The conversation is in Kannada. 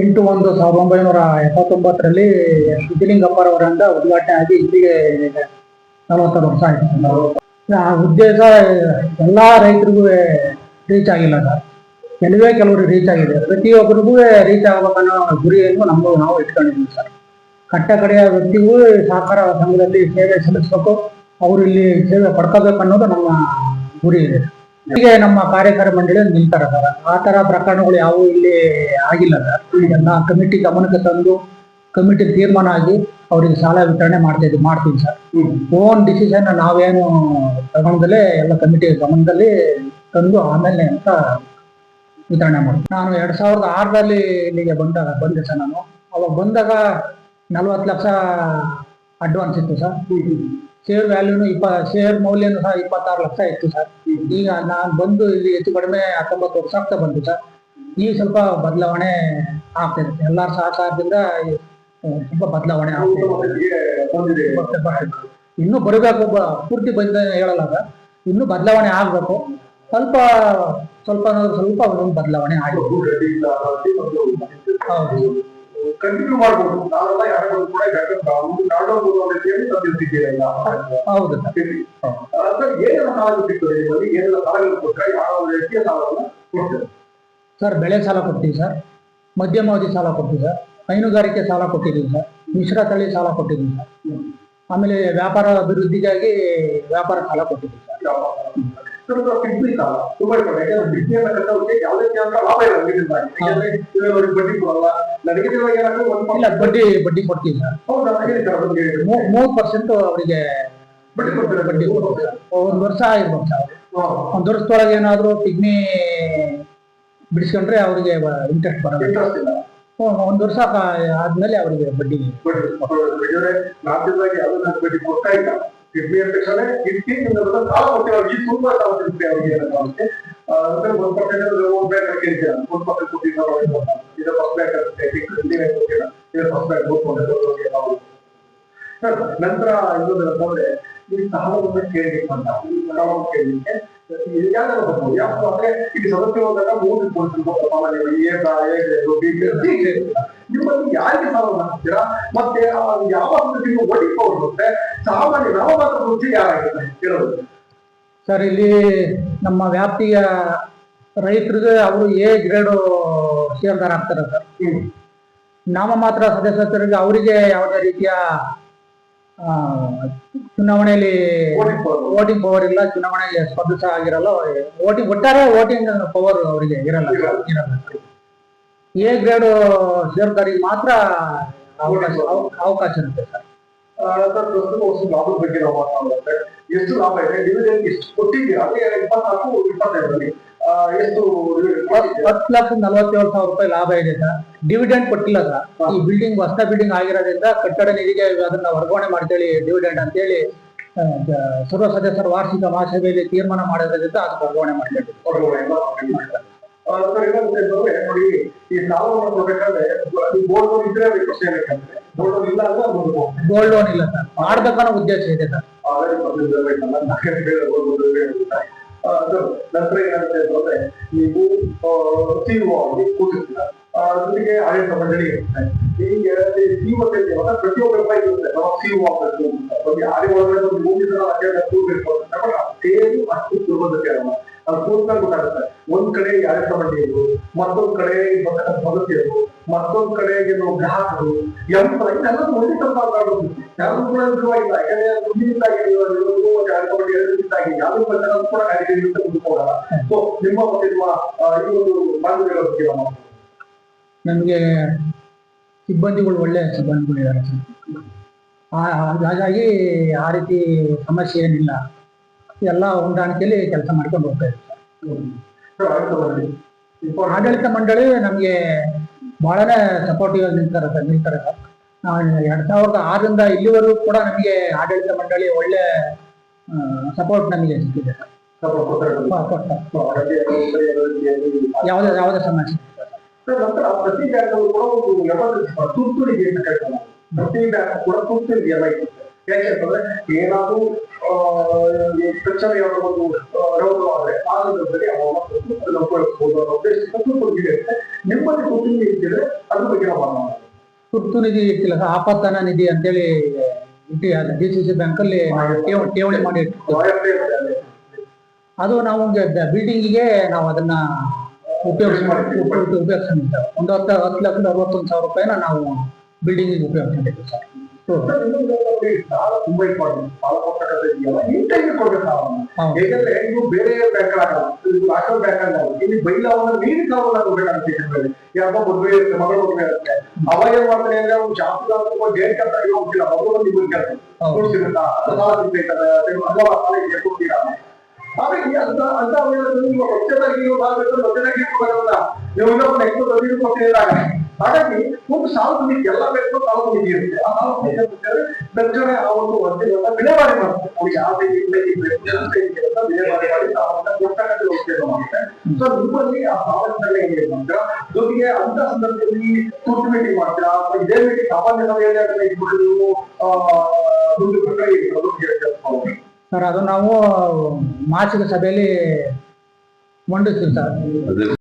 ಎಂಟು ಒಂದು ಸಾವಿರದ ಒಂಬೈನೂರ ಎಪ್ಪತ್ತೊಂಬತ್ತರಲ್ಲಿ ಸಿದ್ದಲಿಂಗಪ್ಪರವರಿಂದ ಉದ್ಘಾಟನೆ ಆಗಿ ಇಲ್ಲಿಗೆ ನಲವತ್ತಾರು ವರ್ಷ ಆಯ್ತು. ಆ ಉದ್ದೇಶ ಎಲ್ಲ ರೈತರಿಗೂ ರೀಚ್ ಆಗಿಲ್ಲ ಸರ್. ಕೆಲವೇ ಕೆಲವರು ರೀಚ್ ಆಗಿದೆ. ಪ್ರತಿಯೊಬ್ಬರಿಗೂ ರೀಚ್ ಆಗಬೇಕನ್ನೋ ಗುರಿಯನ್ನು ನಮ್ಮ ನಾವು ಇಟ್ಕೊಂಡಿದ್ದೀವಿ ಸರ್. ಕಟ್ಟ ಕಡೆಯ ವ್ಯಕ್ತಿಗೂ ಸಹಕಾರ ಸಂಘದಲ್ಲಿ ಸೇವೆ ಸಲ್ಲಿಸಬೇಕು. ಅವರು ಇಲ್ಲಿ ಸೇವೆ ಪಡ್ಕೋಬೇಕು ಅನ್ನೋದು ನಮ್ಮ ಗುರಿ ಇದೆ. ಹೀಗೆ ನಮ್ಮ ಕಾರ್ಯಕಾರಿ ಮಂಡಳಿ ನಿಲ್ತಾರ ಸರ್ ಆ ತರ ಪ್ರಕರಣಗಳು ಯಾವುವು ಇಲ್ಲಿ ಆಗಿಲ್ಲ ಸರ್. ಇದನ್ನ ಕಮಿಟಿ ಗಮನಕ್ಕೆ ತಂದು ಕಮಿಟಿ ತೀರ್ಮಾನ ಆಗಿ ಅವರಿಗೆ ಸಾಲ ವಿತರಣೆ ಮಾಡ್ತಾ ಇದ್ದೀವಿ ಮಾಡ್ತೀವಿ ಸರ್. ಓನ್ ಡಿಸಿಷನ್ ನಾವೇನು ತಗೊಂಡಲೇ ಎಲ್ಲ ಕಮಿಟಿ ಗಮನದಲ್ಲಿ ತಂದು ಆಮೇಲೆ ಅಂತ ವಿತರಣೆ ಮಾಡಿ ನಾನು ಎರಡ್ ಸಾವಿರದ ಆರರಲ್ಲಿ ಇಲ್ಲಿಗೆ ಬಂದಾಗ ಬಂದೆ ಸರ್ ನಾನು. ಅವಾಗ ಬಂದಾಗ ನಲ್ವತ್ತು ಲಕ್ಷ ಅಡ್ವಾನ್ಸ್ ಇತ್ತು ಸರ್. ಶೇರ್ ವ್ಯಾಲ್ಯೂನು ಇಪ್ಪ ಶೇರ್ ಮೌಲ್ಯನು ಸಹ ಇಪ್ಪತ್ತಾರು ಲಕ್ಷ ಇತ್ತು ಸರ್. ಈಗ ನಾನು ಬಂದು ಇಲ್ಲಿ ಹೆಚ್ಚು ಕಡಿಮೆ ಹತ್ತೊಂಬತ್ತು ವರ್ಷ ಆಗ್ತಾ ಬಂತು ಸರ್. ಈಗ ಸ್ವಲ್ಪ ಬದಲಾವಣೆ ಆಗ್ತಿದೆ ಎಲ್ಲರ ಸಹಕಾರದಿಂದ ತುಂಬಾ ಬದಲಾವಣೆ. ಇನ್ನೂ ಬರಬೇಕು ಪೂರ್ತಿ ಬಂದ ಹೇಳಲ್ಲ ಸರ್. ಇನ್ನೂ ಬದಲಾವಣೆ ಆಗ್ಬೇಕು. ಸ್ವಲ್ಪ ಸ್ವಲ್ಪ ಸ್ವಲ್ಪ ಒಂದೊಂದು ಬದಲಾವಣೆ ಆಗಿದೆ ಹೌದು. ಕಂಟಿನ್ಯೂ ಮಾಡಬಹುದು ನಾವೆಲ್ಲ ಯಾರು ಕೂಡ ಯಾಕಂದ್ರೆ ನಾಡೋದು ರೀತಿಯಲ್ಲಿ ತಂದಿರ್ತಿದ್ದೀರ ಇಲ್ಲ ಹೌದು ಏನೆಲ್ಲ ಸಾಲ ಸಿಗ್ತದೆ ನಿಮ್ಮಲ್ಲಿ? ಏನೆಲ್ಲ ಸಾಲಗಳು ಕೊಟ್ಟರೆ ಯಾವ ರೀತಿಯ ಸಾಲವನ್ನು ಕೊಡ್ತೇವೆ ಸರ್ ಬೆಳೆ ಸಾಲ ಕೊಡ್ತೀವಿ ಸರ್. ಮಧ್ಯಮ ಅವಧಿ ಸಾಲ ಕೊಡ್ತೀವಿ ಸರ್. ಹೈನುಗಾರಿಕೆ ಸಾಲ ಕೊಟ್ಟಿದ್ದೀವಿ ಸರ್. ಮಿಶ್ರ ತಳಿ ಸಾಲ ಕೊಟ್ಟಿದ್ದೀವಿ ಸರ್. ಆಮೇಲೆ ವ್ಯಾಪಾರ ಅಭಿವೃದ್ಧಿಗಾಗಿ ವ್ಯಾಪಾರ ಸಾಲ ಕೊಟ್ಟಿದ್ದೀವಿ ಸರ್. ಕಿಡ್ನಿ ಸಾಲ ತುಂಬಾ ಕಡೆ ಯಾಕಂದ್ರೆ ಕಿಡ್ನಿಯನ್ನ ಕಟ್ಟೋದಕ್ಕೆ ಯಾವುದೇ ರೀತಿಯಾದ ಲಾಭ ಇಲ್ಲ ನಿಗದಿತವಾಗಿ ಯಾಕಂದ್ರೆ ಬಡ್ಡಿ ಕೊಡಲ್ಲ. ನಿಗದಿತವಾಗಿ ಏನಾದ್ರು ಒಂದು ಇಲ್ಲ ಬಡ್ಡಿ ಬಡ್ಡಿ ಕೊಡ್ತಿಲ್ಲ. ಹೌದಾ. ಮೂರು ಪರ್ಸೆಂಟ್ ಅವರಿಗೆ ಬಡ್ಡಿ ಕೊಡ್ತಾರೆ ಬಡ್ಡಿ ಒಂದು ವರ್ಷ ಇರ್ಬೋದು ಸರ್. ಒಂದು ವರ್ಷದೊಳಗೆ ಏನಾದ್ರು ಕಿಡ್ನಿ ಬಿಡಿಸ್ಕೊಂಡ್ರೆ ಅವರಿಗೆ ಇಂಟ್ರೆಸ್ಟ್ ಬರೋದು ಒಂದ್ ಇಲ್ಲ. ಒಂದು ವರ್ಷ ಆದ್ಮೇಲೆ ಅವರಿಗೆ ಬಡ್ಡಿ ಬಡ್ಡಿ ಕೊಡ್ತಾ ಇಲ್ಲ. ಕಿಡ್ನಿ ಅಂದ ತಕ್ಷಣ ಕಿಡ್ನಿ ಸಾಲ ಕೊಡ್ತೀವಿ ಅವ್ರಿಗೆ ಈ ತುಂಬಾ ಸಾಲ ಸಿಗುತ್ತೆ ಅವ್ರಿಗೆ ಏನಂತ ಅವ್ರಿಗೆ ಆ, ಅಂದ್ರೆ ಒಂದು ಪರ್ಸೆಂಟ್ ಒಂದು ಬ್ಯಾಂಕ್ ಕೇಳ್ತೀರ ಒಂದು ಪರ್ಸೆಂಟ್ ಕೊಟ್ಟಿದ್ದಾರೆ ಇದು ಫಸ್ಟ್ ಬ್ಯಾಂಕ್ ಅಂತೆ ಕಿಡ್ನಿ ಕೊಟ್ಟಿಲ್ಲ ಇದು ಫಸ್ಟ್ ಬ್ಯಾಂಕ್ ಹೋಗ್ಕೊಂಡು ನಾವು ಸರ್ ನಂತರ ಇನ್ನೊಂದು ಅಂತಂದ್ರೆ ಈ ಸಾಲವನ್ನು ಕೇಳಲಿಕ್ಕೆ ಅಂತ ಸಾಲವನ್ನು ಕೇಳಲಿಕ್ಕೆ ಯಾವ್ದಾದ್ರು ಬರ್ಬೋದು ಯಾವ ಅಂದ್ರೆ ಈಗ ಸದಸ್ಯ ಹೋದಾಗ ಮೂರು ಇಟ್ಕೊಂಡು ಸಾಮಾನ್ಯ ಏಕ ಏಕ ಹೀಗೆ ನಿಮ್ಮಲ್ಲಿ ಯಾರಿಗೆ ಸಾಲವನ್ನು ಹಾಕ್ತೀರಾ ಮತ್ತೆ ಯಾವ ಸ್ಥಿತಿಗೆ ಒಡಿಕೊಂಡು ಸಾಮಾನ್ಯ ನಾಮಮಾತ್ರ ವೃತ್ತಿ ಯಾರಾಗಿದೆ ಕೇಳೋದು. ಸರ್ ಇಲ್ಲಿ ನಮ್ಮ ವ್ಯಾಪ್ತಿಯ ರೈತರಿಗೆ ಅವರು ಎ ಗ್ರೇಡ್ ಸೇರ್ದಾರ ಆಗ್ತಾರೆ ಸರ್. ನಾಮ ಮಾತ್ರ ಸದಸ್ಯರಿಗೆ ಅವರಿಗೆ ಯಾವುದೇ ರೀತಿಯ ಆ, ಚುನಾವಣೆಯಲ್ಲಿ Voting power. ವೋಟಿಂಗ್ ಪವರ್ ಇಲ್ಲ ಚುನಾವಣೆಗೆ ಸ್ಪರ್ಧಿಸ ಆಗಿರಲ್ಲ ವೋಟಿಂಗ್ ಒಟ್ಟಾರೆ ವೋಟಿಂಗ್ ಪವರ್ ಅವರಿಗೆ ಇರಲ್ಲ. ಇರಲ್ಲ. ಎ ಗ್ರೇಡ್ ಸೇರ್ತಾರಿಗೆ ಮಾತ್ರ ಅವಕಾಶ ಅವ- ಅವಕಾಶ ಇರುತ್ತೆ ಸರ್. ಸರ್ ಪ್ರಸ್ತುತ ವರ್ಷ ಲಾಭದ ಬಗ್ಗೆ ನಾವು ಮಾತನಾಡುತ್ತೆ ಎಷ್ಟು ಲಾಭ ಇದೆ? ಡಿವಿಡೆಂಡ್ ಎಷ್ಟು ಕೊಟ್ಟಿದ್ದೀರಾ? ಅದೇ ಇಪ್ಪತ್ನಾಲ್ಕು ಇಪ್ಪತ್ತೈದರಲ್ಲಿ ಆ, ಎಷ್ಟು ಹತ್- ಹತ್ತು ಲಕ್ಷ ನಲವತ್ತೇಳು ಸಾವಿರ ರೂಪಾಯಿ ಲಾಭ ಇದೆ ಸರ್. ಡಿವಿಡೆಂಡ್ ಕೊಟ್ಟಿಲ್ಲ ಸರ್. ಈ ಬಿಲ್ಡಿಂಗ್ ಹೊಸ ಬಿಲ್ಡಿಂಗ್ ಆಗಿರೋದ್ರಿಂದ ಕಟ್ಟಡ ನಿಧಿಗೆ ಅದನ್ನ ವರ್ಗಾವಣೆ ಮಾಡ್ತೇಳಿ ಡಿವಿಡೆಂಡ್ ಅಂತೇಳಿ ಸರ್ವ ಸದಸ್ಯರ ವಾರ್ಷಿಕ ಮಹಾಸಭೆಯಲ್ಲಿ ತೀರ್ಮಾನ ಮಾಡೋದ್ರಿಂದ ಅದು ವರ್ಗಾವಣೆ ಮಾಡ್ತೇವೆ. ಆ, ಸರ್ ನೋಡಿ ಈ ಸಾಲವನ್ನು ಕೊಡ್ಬೇಕಾದ್ರೆ ಬೋರ್ಡ್ ಲೋನ್ ಇದ್ರೆ ಅದಕ್ಕೆ ಖುಷಿ ಬೇಕಂದ್ರೆ ಬೋರ್ಡ್ ಲೋನ್ ಇಲ್ಲ ಅಂದ್ರೆ ಗೋಲ್ಡ್ ಲೋನ್ ಇಲ್ಲ ಸರ್ ಮಾಡ್ಬೇಕನ್ನೋ ಉದ್ದೇಶ ಇದೆ ಸರ್ ನಂತರ ಏನಂತ ಅಂತಂದ್ರೆ ನೀವು ಸಿಒ ಆಗಿ ಕೂತಿರ್ತೀರ ಜೊತೆಗೆ ಆಡಳಿತ ಮಂಡಳಿ ಇರುತ್ತೆ ಹೀಗೆ ಸಿಇಒ ಸೇರ್ತೀವಲ್ಲ ಪ್ರತಿಯೊಬ್ಬ ಇರುತ್ತೆ ನಾವು ಸಿಒ ಆಗಬೇಕು ಅಂತ ಒಂದು ಮೂರು ಜನ ಅಧ್ಯಯನ ಕೂರ್ಬೇಕು ಅಂತ ಸೇರಿ ಅಷ್ಟು ಅಲ್ಲ ಅದು ಕೂತ್ಕೊಂಡು ಗೊತ್ತಾಗುತ್ತೆ ಒಂದ್ ಕಡೆ ಯಾರ ಮಂಡಳಿಯರು ಮತ್ತೊಂದ್ ಕಡೆ ಸದಸ್ಯರು ಮತ್ತೊಂದ್ ಕಡೆ ಏನು ಗ್ರಾಹಕರು, ಯಂತ್ರ ಇದೆಲ್ಲ ಒಂದೇ ಯಾರು ಕೂಡ ಇಲ್ಲ ಯಾಕಂದ್ರೆ ಯಾರು ಕೂಡ ಸೊ ನಿಮ್ಮ ಮತ್ತೆ ಈ ಒಂದು ಬಾಂಧವ್ಯಗಳ ಬಗ್ಗೆ ನಮಗೆ ಸಿಬ್ಬಂದಿಗಳು ಒಳ್ಳೆ ಸಿಬ್ಬಂದಿಗಳು ಇದ್ದಾರೆ ಹಾಗಾಗಿ ಆ ರೀತಿ ಸಮಸ್ಯೆ ಏನಿಲ್ಲ. ಎಲ್ಲ ಹೊಂದಾಣಿಕೆಯಲ್ಲಿ ಕೆಲಸ ಮಾಡ್ಕೊಂಡು ಹೋಗ್ತಾ ಸರ್, ಆಡಳಿತ ಮಂಡಳಿ ನಮ್ಗೆ ಬಹಳನೇ ಸಪೋರ್ಟಿವ್ ಆಗಿ ನಿಲ್ತಾರೆ ಸರ್ ನಿಲ್ತಾರೆ ಸರ್. ಎರಡ್ ಸಾವಿರದ ಆರರಿಂದ ಇಲ್ಲಿವರೆಗೂ ಕೂಡ ನಮಗೆ ಆಡಳಿತ ಮಂಡಳಿ ಒಳ್ಳೆ ಸಪೋರ್ಟ್ ನಮಗೆ ಸಿಕ್ಕಿದೆ ಯಾವುದೇ ಯಾವುದೇ ಸಮಸ್ಯೆ ಪ್ರತಿ ಬ್ಯಾಂಕ್ ಕೂಡ ತುರ್ತುರಿಗೆ. ಪ್ರತಿ ಬ್ಯಾಂಕ್ ಕೂಡ ತುರ್ತುರಿಗೆ ಎಲ್ಲ ಇರುತ್ತೆ ಯಾಕೆಂತಂದ್ರೆ ಏನಾದ್ರೂ ಪ್ರಚಾರ ಈ ರೋಗ ಒಂದು ಆ, ಸಂದರ್ಭದಲ್ಲಿ ಅದನ್ನ ಉಪಯೋಗಿಸಬಹುದು ಅನ್ನೋ ಉದ್ದೇಶ ಇರುತ್ತೆ ನಿಮ್ಮಲ್ಲಿ ತುರ್ತು ನಿಧಿ ಇದ್ದಿದ್ರೆ ಅದ್ರ ಬಗ್ಗೆ ನಾವು ಮಾತನಾಡೋಣ. ತುರ್ತು ನಿಧಿ ಸರ್ ಆಪತ್ತನ ನಿಧಿ ಅಂತೇಳಿ ಡಿ ಸಿ ಸಿ ಬ್ಯಾಂಕ್ ಅಲ್ಲಿ ಠೇವಣಿ ಮಾಡಿ. ಅದು ನಾವು ಬಿಲ್ಡಿಂಗಿಗೆ ನಾವು ಅದನ್ನ ಉಪಯೋಗ ಉಪಯೋಗಿಸ್ಕೊಂಡಿದ್ದೇವೆ. ಒಂದು ಹತ್ತು ಹತ್ತು ಲಕ್ಷದ ಅರವತ್ತೊಂದು ಸಾವಿರ ರೂಪಾಯಿನ ನಾವು ಬಿಲ್ಡಿಂಗಿಗೆ ಉಪಯೋಗಿಸ್ಕೊಂಡಿದ್ದೇವೆ ಸರ್. ಸಾಲ ತುಂಬಾ ಇಂಪಾರ್ಟೆಂಟ್ ಸಾಲ ಕೊಟ್ಟಕ್ಕಂಥ ಇದೆಯಲ್ಲ ಹೌದು. ಯಾಕಂದ್ರೆ ಇದು ಬೇರೆ ಬ್ಯಾಂಕ್ ಆಗಲ್ಲ ಇದು ರಾಷ್ಟ್ರ ಬ್ಯಾಂಕ್ ಆಗಲ್ಲ ಇಲ್ಲಿ ಬೈಲವನ್ನ ನೀಡಿ ಸಾಲ ಯಾಕಂದ್ರೆ ಯಾಕೋ ಮದುವೆ ಇರುತ್ತೆ ಮಗಳು ಮದುವೆ ಇರುತ್ತೆ. ಅವಾಗ ಏನ್ ಮಾಡ್ತಾರೆ ಅಂದ್ರೆ ಅವ್ನು ಜಾಸ್ತಿ ಡೇಟ್ ಅಂತ ಏನೋ ಹೋಗ್ತಿಲ್ಲ ಮಗಳು ನಿಮ್ಗೆ ಇಬ್ಬರು ಕೆಲಸ ಕೊಡ್ಸಿರುತ್ತಾ ಸಾಲ ಸಿಗ್ಬೇಕಂದ್ರೆ ಸಾಲ ಹಾಗಾಗಿ ಅಂತ ಅಂತ ನೀವು ಸ್ವಚ್ಛತಾಗಿ ನೀವು ಇಟ್ಕೊಬೇಕಲ್ಲ ನೀವು ಇನ್ನೊಬ್ಬ ನೆಕ್ಸ್ಟ್ ಕೊಟ್ಟಿದ್ದಾರೆ. ಕೊಟ್ಟಿದ್ದಾಗ ಹಾಗಾಗಿ ಒಂದು ನಿಧಿ ಎಲ್ಲ ಬೇಕು ತಾಲೂಕು ನಿಧಿ ಇರುತ್ತೆ. ಆ ಸಾಲ ನಿಧಿ ಆ ಒಂದು ವರ್ಷಗಳನ್ನ ವಿಲೇವಾರಿ ಮಾಡ್ತಾರೆ ಅವ್ರು ಯಾವ ರೀತಿ ವಿಲೇವಾರಿ ಮಾಡಿ ಕೊಟ್ಟಕ್ಕಂಥ ಉಪಯೋಗ ಮಾಡುತ್ತೆ. ಸೊ ನಿಮ್ಮಲ್ಲಿ ಆ ಸಾಲಗಳನ್ನ ಏನಿದೆ ಅಂತ ಜೊತೆಗೆ ಅಂತ ಸಂದರ್ಭದಲ್ಲಿ ತುರ್ತು ಮೀಟಿಂಗ್ ಮಾಡ್ತೀರಾ? ಅಥವಾ ಇದೇ ಮೀಟಿಂಗ್ ಸಾಮಾನ್ಯ ಸಭೆಯಲ್ಲಿ ಅದನ್ನ ಇಟ್ಬಿಟ್ಟು ನೀವು ಆ ದುಡ್ಡು ಕೊಟ್ಟರೆ ಅದು ಸರ್ ಅದು ನಾವು ಮಾಸಿಕ ಸಭೆಯಲ್ಲಿ ಮಂಡಿಸ್ತೀವಿ ಸರ್.